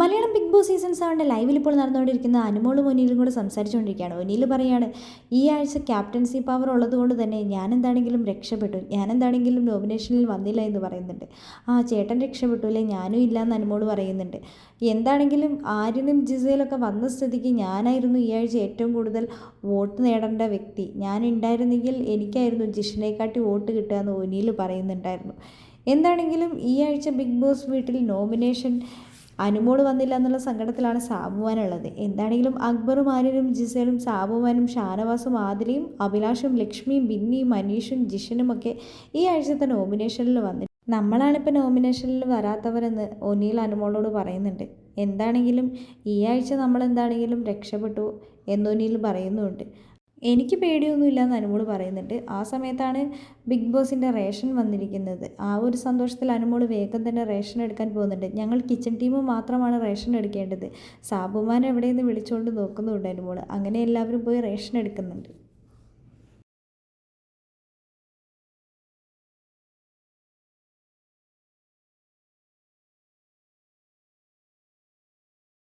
Malayalam Big Boss season സെവന്റെ ലൈവിൽ ഇപ്പോൾ നടന്നുകൊണ്ടിരിക്കുന്ന അനുമോളും ഒനിയിലും കൂടെ സംസാരിച്ചുകൊണ്ടിരിക്കുകയാണ്. ഒനീൽ പറയാണ് ഈ ആഴ്ച ക്യാപ്റ്റൻസി പവർ ഉള്ളതുകൊണ്ട് തന്നെ ഞാൻ എന്താണെങ്കിലും രക്ഷപ്പെട്ടു. ഞാൻ എന്താണെങ്കിലും നോമിനേഷനിൽ വന്നില്ല എന്ന് പറയുന്നുണ്ട്. ആ ചേട്ടൻ രക്ഷപ്പെട്ടു അല്ലേ? ഞാനും ഇല്ല എന്ന് അനുമോൾ പറയുന്നുണ്ട്. എന്താണെങ്കിലും ആര്യനും ജിസയിലൊക്കെ വന്ന സ്ഥിതിക്ക് ഞാനായിരുന്നു ഈ ആഴ്ച ഏറ്റവും കൂടുതൽ വോട്ട് നേടേണ്ട വ്യക്തി. ഞാൻ ഉണ്ടായിരുന്നെങ്കിൽ എനിക്കായിരുന്നു ജിഷിനെക്കാട്ടി വോട്ട് കിട്ടുക എന്ന് ഒനീൽ പറയുന്നുണ്ടായിരുന്നു. എന്താണെങ്കിലും ഈ ആഴ്ച ബിഗ് ബോസ് വീട്ടിൽ നോമിനേഷൻ അനുമോട് വന്നില്ല എന്നുള്ള സങ്കടത്തിലാണ് സാബുവാനുള്ളത് എന്താണെങ്കിലും അക്ബറും ആര്യനും ജിസേലും സാബുവാനും ഷാനവാസും ആദിലയും അഭിലാഷും ലക്ഷ്മിയും ബിന്നിയും മനീഷും ജിഷനും ഒക്കെ ഈ ആഴ്ചത്തെ നോമിനേഷനിൽ വന്നിട്ട് നമ്മളാണിപ്പോൾ നോമിനേഷനിൽ വരാത്തവരെന്ന് ഒനിയിൽ അനുമോളോട് പറയുന്നുണ്ട്. എന്താണെങ്കിലും ഈ ആഴ്ച നമ്മൾ എന്താണെങ്കിലും രക്ഷപ്പെട്ടു എന്നൊനിയിൽ പറയുന്നുമുണ്ട് എനിക്ക് പേടിയൊന്നുമില്ല എന്ന് അനുമോൾ പറയുന്നുണ്ട്. ആ സമയത്താണ് ബിഗ് ബോസിന്റെ റേഷൻ വന്നിരിക്കുന്നത്. ആ ഒരു സന്തോഷത്തിൽ അനുമോൾ വേഗം തന്നെ റേഷൻ എടുക്കാൻ പോകുന്നുണ്ട്. ഞങ്ങൾ കിച്ചൺ ടീം മാത്രമാണ് റേഷൻ എടുക്കേണ്ടത്. സാബുമാൻ എവിടെയെന്ന് വിളിച്ചുകൊണ്ട് നോക്കുന്നുണ്ട് അനുമോൾ അങ്ങനെ എല്ലാവരും പോയി റേഷൻ എടുക്കുന്നുണ്ട്.